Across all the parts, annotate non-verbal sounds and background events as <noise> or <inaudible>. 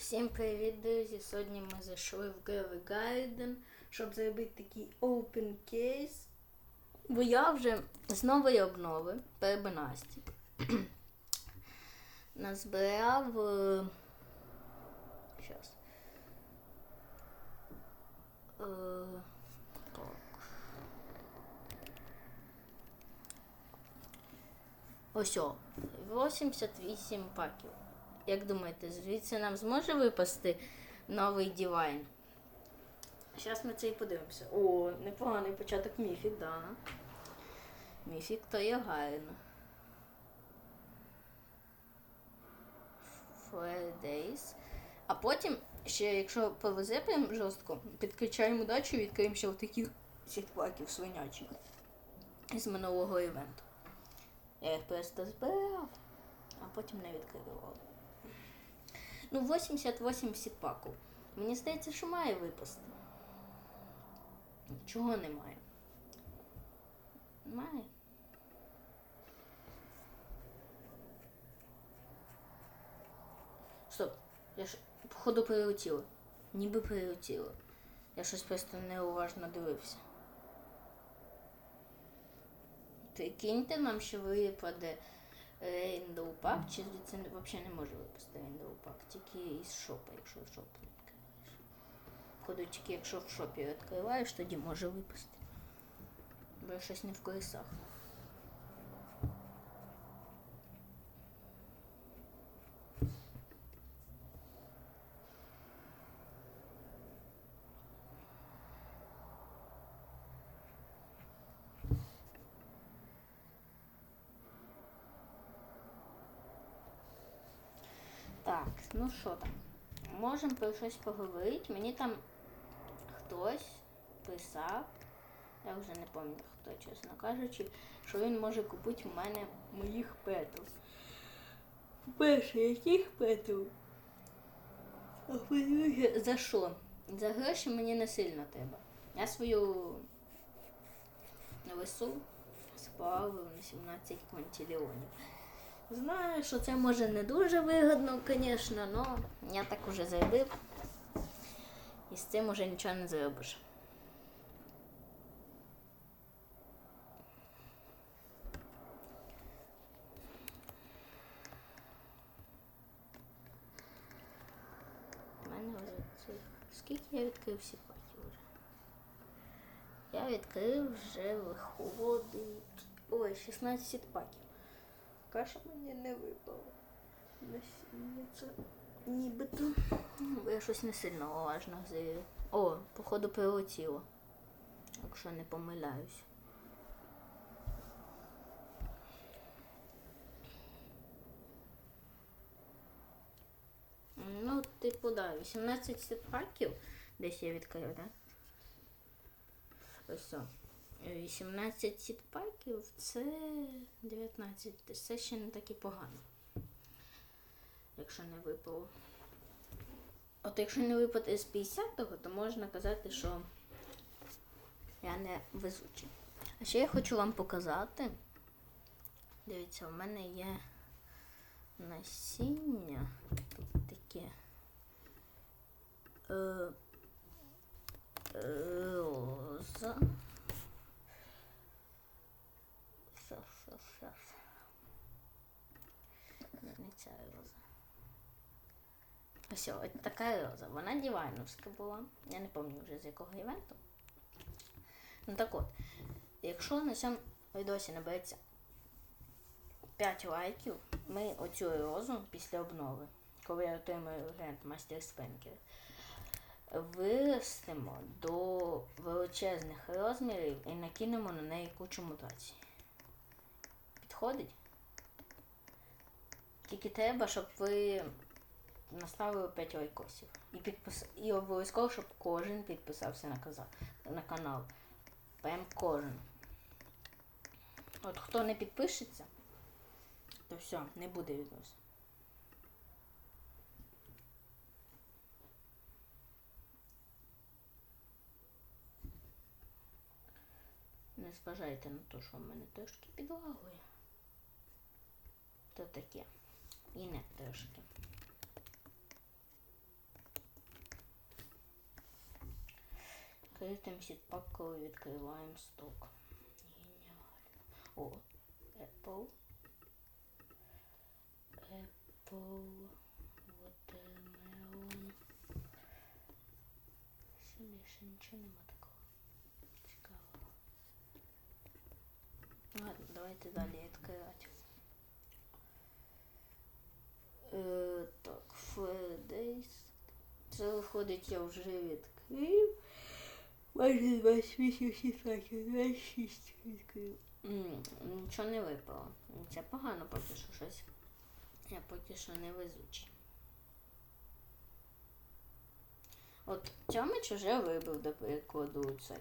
Всім привіт, друзі! Сьогодні ми зайшли в Gary Garden, щоб зробити такий open case. Бо я вже з нової обнови перебинасті <clears throat> назбирав. е, Щас. Е. Ось о, 88 паків. Як думаєте, звідси нам зможе випасти новий дівайн? Зараз ми це і подивимося. О, непоганий початок міфік, да. Міфік то є гарно. Flare Days. А потім, ще якщо повезе прям жорстко, підключаємо удачу і відкриємо ще таких сітпаків свинячих з минулого івенту. Я їх просто збирав, а потім не відкривав. Ну, 88 сітпаку. Мені здається, що має випасти. Чого немає? Має. Стоп. Я ж походу прилетіло. Ніби прилетіло. Я щось просто неуважно дивився. Прикиньте, нам ще випаде Pack, чи звідси не- взагалі не може випасти індоупак, тільки із шопа, якщо в шоп відкриваєш. Походу, тільки якщо в шопі відкриваєш, тоді може випасти. Бо щось не в колесах. Так, ну що там? Можемо про щось поговорити. Мені там хтось писав, я вже не пам'ятаю хто, чесно кажучи, що він може купити у мене моїх петів. Перше, яких петів? За що? За гроші мені не сильно треба. Я свою весу сплавив на 17 квантиліонів. Знаю, що це може не дуже вигідно, звісно, але я так уже заявив. І з цим уже нічого не зробиш. У мене вже. Скільки я відкрив всі паків вже? Я відкрив вже виходить. Ой, 16 паків. Каша мені не випала. Насінниця. Нібито. Ну, бо я щось не сильно уважно заю. О, походу прилетіло. Якщо не помиляюсь. Ну, типу, да, 18 сітпаків. Десь я відкрив, так? Ось. о. 18 сітпаків це 19. Це ще не так і погано. Якщо не випало. От якщо не випаде з 50-го, то можна казати, що я не везучий. А ще я хочу вам показати. Дивіться, у мене є насіння. Тут таке. Е, е, роза. Щас, щас, щас. Не, не ця роза. Ось ось така роза. Вона дівайновська була. Я не пам'ятаю вже з якого івенту. Ну так от, якщо на цьому відосі набереться 5 лайків, ми оцю розу після обнови, коли я отримаю грант Мастер Спенкер, виростимо до величезних розмірів і накинемо на неї кучу мутацій. Підходить? Тільки треба, щоб ви наставили 5 лайкосів. І, підпис... і обов'язково, щоб кожен підписався на, каза... на канал. Прям кожен. От хто не підпишеться, то все, не буде відносин. Не зважайте на те, що в мене трошки підлагує. То таке. Yine трошки. Критим сіт папку і відкриваємо сток. Геніально. О, Apple. Apple. Вот Watermelon. Сюди ще ничего нема такого. Цікавого. Ладно, давайте далее открывать. Е, так, Fridays. Це виходить, я вже відкрив. Майже 28 сітпаків, 26 відкрив. Нічого не випало. Це погано поки що щось. Я поки що не везучий. От Тьомич уже вибив, до прикладу, цей.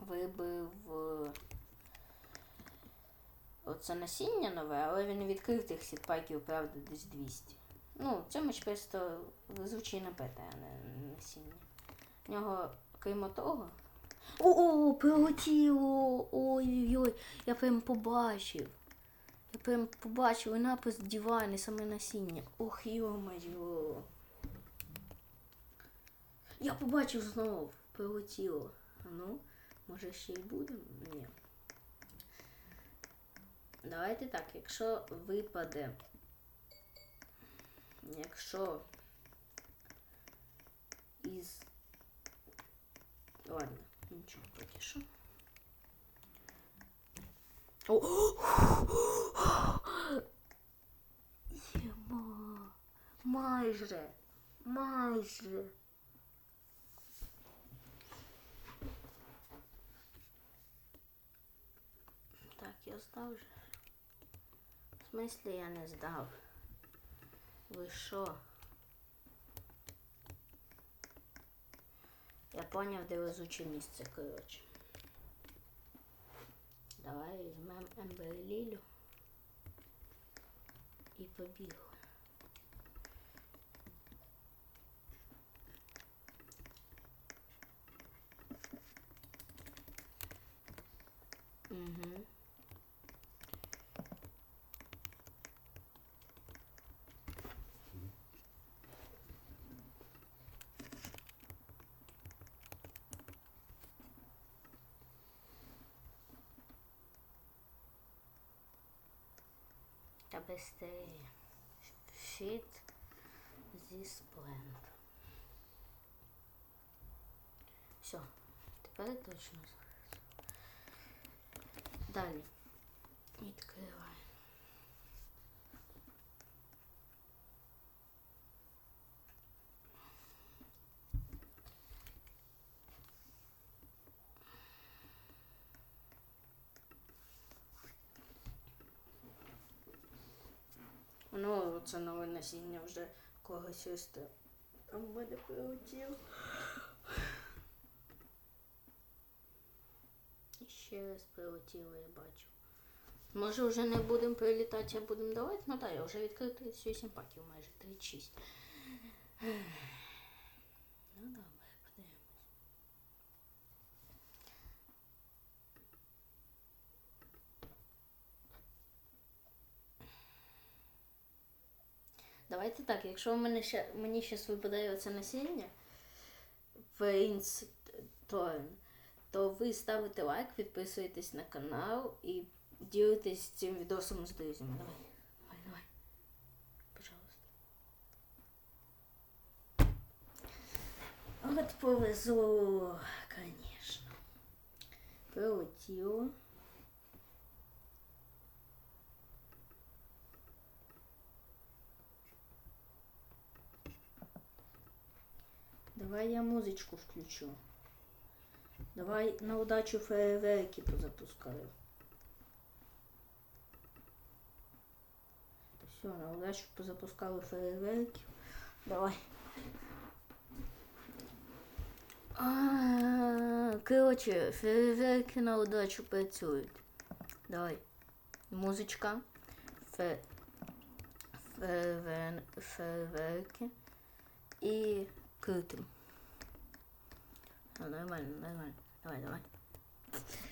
Вибив е, оце насіння нове, але він відкрив тих сітпаків, правда, десь 200. Ну, Тьомич просто везучий на ПТ, а не насіння. В нього, крім того. О, прилетіло! Ой-ой-ой, я прям побачив. Я прям побачив і напис диван і саме насіння. Ох, йо-моє. Я побачив знову. Прилетіло. А ну, може ще й буде? Ні. Давайте так, якщо випаде. Якщо із. Ладно, нічого поки що. О! Єма. Майже. Майже. Так, я здав же. Смислі я не здав? Ви що? Я поняв, де везуче місце, коротше. Давай візьмемо Ембер Лілю і побігли. Угу. Та быстрее. щит this plant. Все, тепер точно. Далі. Відкриваємо. Ну, це нове насіння вже когось їсти. А в мене прилетів. І ще раз прилетіло, я бачу. Може вже не будемо прилітати, а будемо давати? Ну так, я вже відкрив 38 паків, майже 36. Ну добре, подивимось. Давайте так, якщо в мене ще, мені зараз випадає оце насіння, Принц Торн, то ви ставите лайк, підписуєтесь на канал і ділитесь цим відосом з друзями. Давай, давай, давай. Пожалуйста. От повезло, конечно. Прилетіло. Давай я музичку включу. Давай на удачу фейерверки позапускаю. Все, на удачу позапускали фейерверки. Давай. А, короче, фейерверки на удачу працюють. Давай. Музичка. Фе... Фейервер... Фейерверки. І крутим. Ну, нормально, нормально. Давай, давай.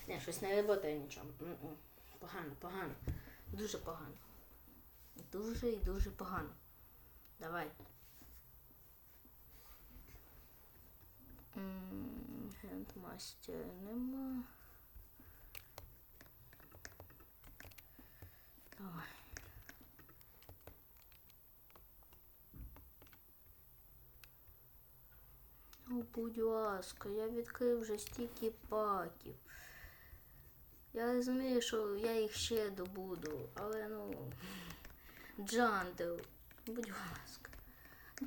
Не, щось не працює нічого. Погано, погано. Дуже погано. Дуже і дуже погано. Давай. М, Гендмастер нема. Давай. О, будь ласка, я відкрив вже стільки паків. Я розумію, що я їх ще добуду, але ну. Джандел, будь ласка.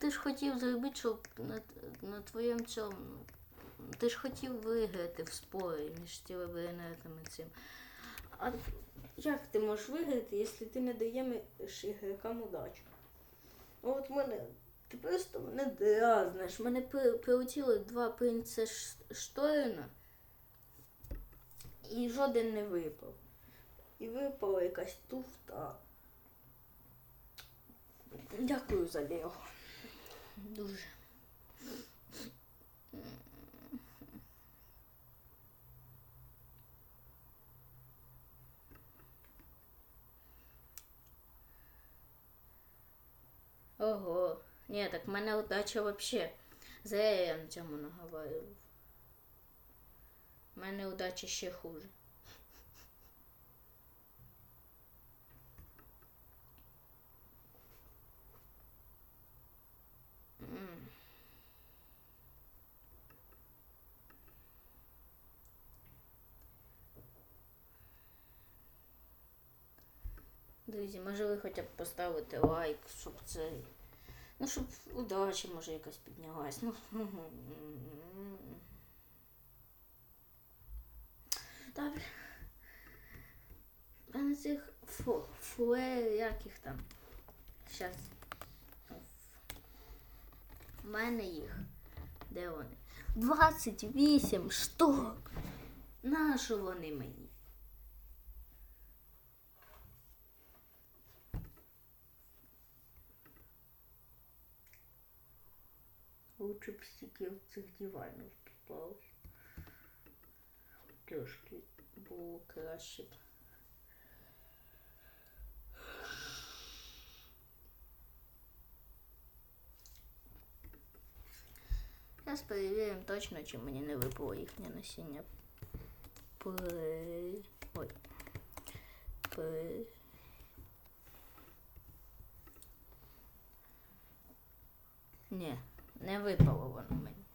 Ти ж хотів зробити, щоб на, на твоєму цьому. Ти ж хотів виграти в спорі між тілебринетами цим. А як ти можеш виграти, якщо ти не даєш ігрокам удачу? От мене. Ти просто мене дразниш. Мене при- прилетіло два принца Шторина. І жоден не випав. І випала якась туфта. Дякую за Лего. Дуже. Ого. Ні, так в мене удача вообще. Зря я на цьому наговорив. У мене удача ще хуже. Друзі, може ви хоча б поставите лайк, щоб це. Ну, щоб удача може якась піднялась. Ну. Добре. А на цих фу, фуе, як їх там? Щас. У мене їх. Де вони? 28 штук. Нащо вони мені? Лучше б стільки цих диванів попалось. Трошки було краще б. Зараз перевіримо точно, чи мені не випало їхнє насіння. При... Ой. При... Ні, Не випало воно мені.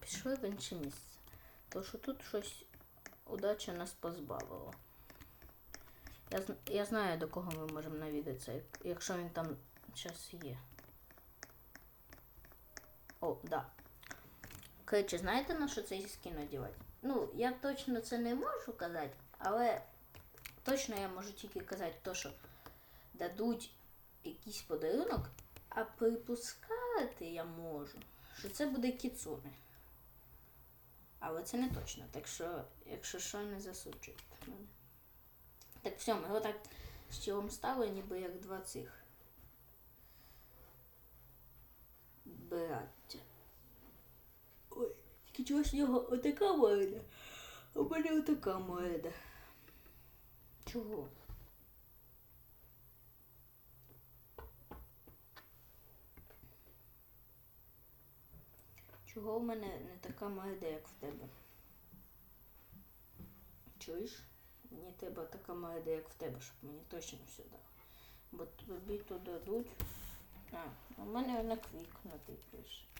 Пішли в інше місце. Тому що тут щось удача нас позбавила. Я, я знаю, до кого ми можемо навідатися, якщо він там зараз є. О, да. Коротше, знаєте на що цей скін одягати? Ну, я точно це не можу казати, але точно я можу тільки казати то, що дадуть якийсь подарунок, а припускати я можу, що це буде кіцуне. Але це не точно, так що, якщо що, не засуджуйте. Так все, ми отак з тілом стали, ніби як два цих. Браття. Тільки чогось в нього отака морда, а в мене отака морда. Чого? Чого в мене не така морда, як в тебе? Чуєш? Мені треба така морда, як в тебе, щоб мені точно все дало. Бо тобі то дадуть. А, у мене вона квікнути пише.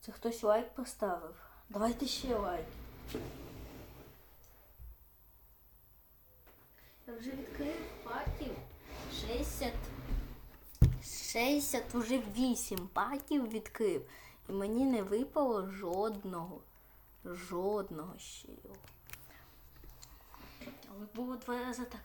Це хтось лайк поставив. Давайте ще лайк. Я вже відкрив паків 60. 60 вже 8 паків відкрив. І мені не випало жодного. Жодного ще. Але було два рази так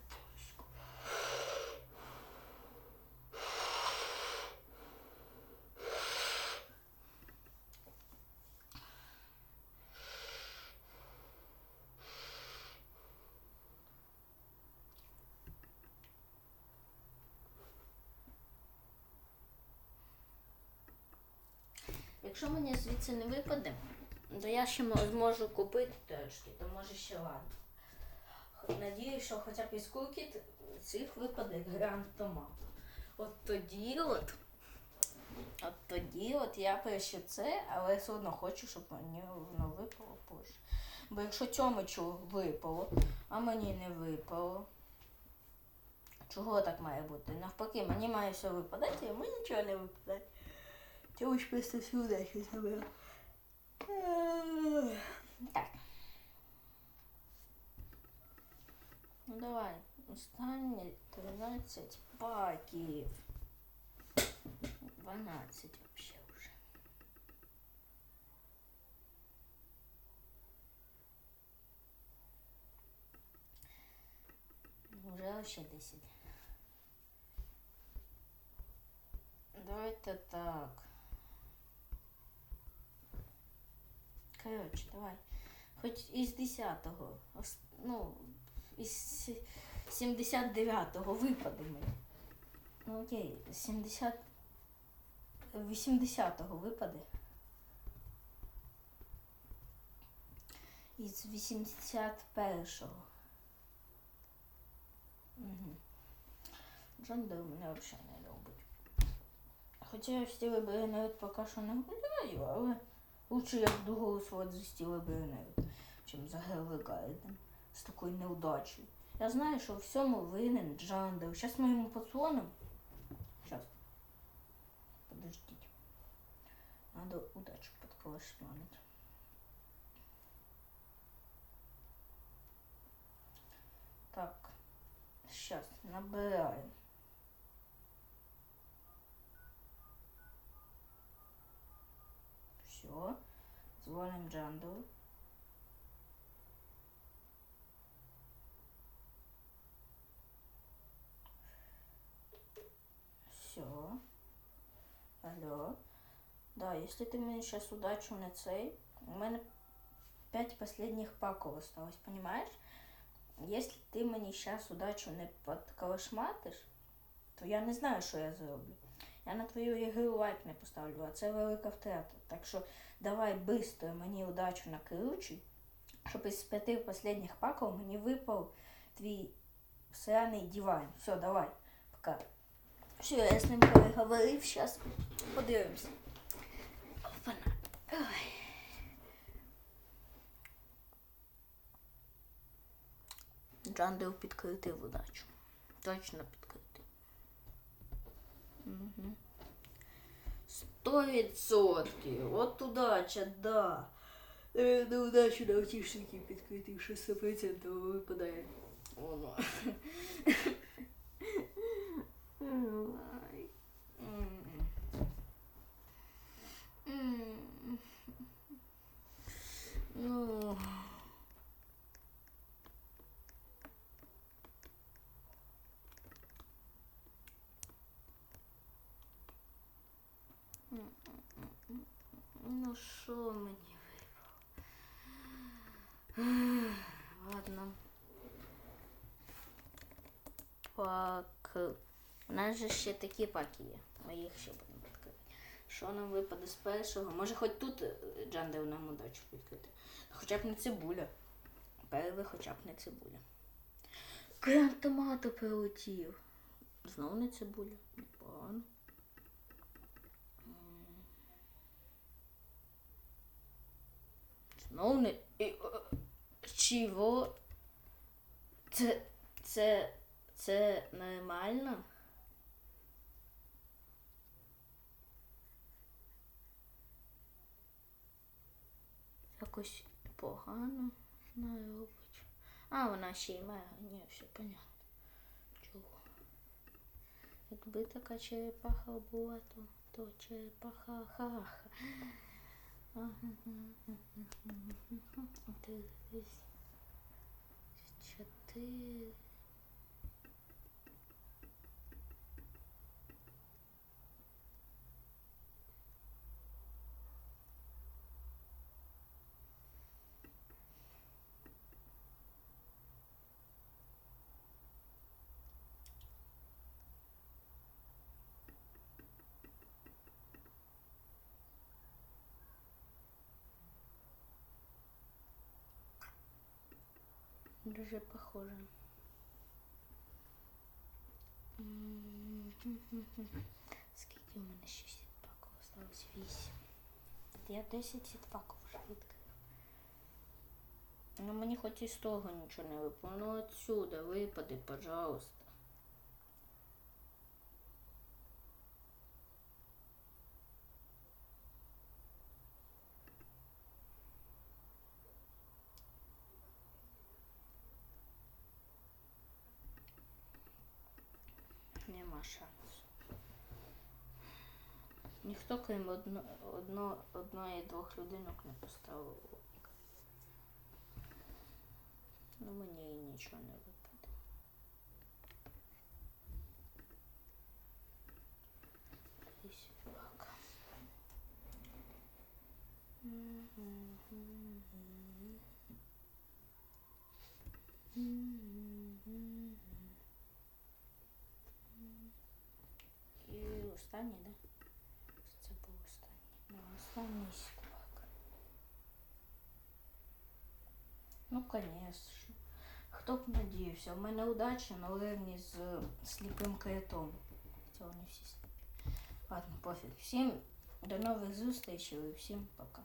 Якщо мені звідси не випаде, То я ще зможу купити точки, то може ще ладно. Надіюсь, що хоча б із куки цих випаде грант томат. От тоді от. От тоді от я пишу це, але все одно хочу, щоб мені воно випало позже. Бо якщо Тьомичу випало, а мені не випало. Чого так має бути? Навпаки, мені має все випадати, а мені нічого не випадає. Тьомич просто всю удачу. Ех, Так. Ну давай, останні 13 паків. 12 вообще уже. Уже вообще 10. Давайте так. Короче, давай. Хоть із 10-го. Ну, із 79-го випаде мені. Ну окей, 70. 80-го випаде. Із 81-го. Угу. Джон Доу мене взагалі не любить. Хоча я в стілі Беренет поки що не гуляю, але лучше я буду голосувати за стілі Беренет, чим за Гелли Гайден з такою неудачею. Я знаю, що в всьому винен Джон Доу. Зараз ми йому подзвонимо. Сейчас. Подождите. Надо удачу подколошманить. Так. Сейчас набираем. Все. Звоним Джанду. Все. Алло. Да, если ты мне сейчас удачу на цей, у мене 5 последних паков осталось, понимаешь? Если ти мені зараз удачу не подколошматиш, то я не знаю, що я зроблю. Я на твою ігру лайк не поставлю, а це велика втрата. Так що давай быстро мені удачу накручуй, щоб із п'яти последних паков мені випав твій сраний диван. Все, давай, пока. Все, я з ним переговорив, зараз подивимося. Опана. Ой. Джандел підкритив удачу. Точно підкритив. Угу. Сто відсотків. От удача, да. Наверное, удачу на утішники підкритив, що 100% випадає. Воно. Ну що мені випав? Ладно. Пак. У нас же ще такі паки є. Ми їх ще будемо відкрити. Що нам випаде з першого? Може хоч тут е, Джандел нам удачу відкрити. Хоча б не цибуля. Перший хоча б не цибуля. Крем томату прилетів. Знову не цибуля. Непогано. Знову не. і, е, Чого? Це. Це. Це нормально? Якось погано вона робить. А, вона ще й має. Ні, все понятно. Чого? Якби така черепаха була, то, то черепаха ха-ха. Дивись. Чотири. Дуже похоже. Скільки у мене ще сітпаків? Осталось Вісім. Я 10 сітпаків вже відкрив. Ну мені хоч із того нічого не випало. Ну отсюда випади, пожалуйста. Ніхто крім одно, одно, одної двох людинок не поставив лайк. Ну мені і нічого не випаде. Десь собака. І останній, да? Це був останній. Ну, останній собака. Ну, конечно. Хто б надіявся? У мене удача на рівні з сліпим каятом. Хоча вони всі сліпі. Ладно, пофіг. Всім до нових зустрічей і всім пока.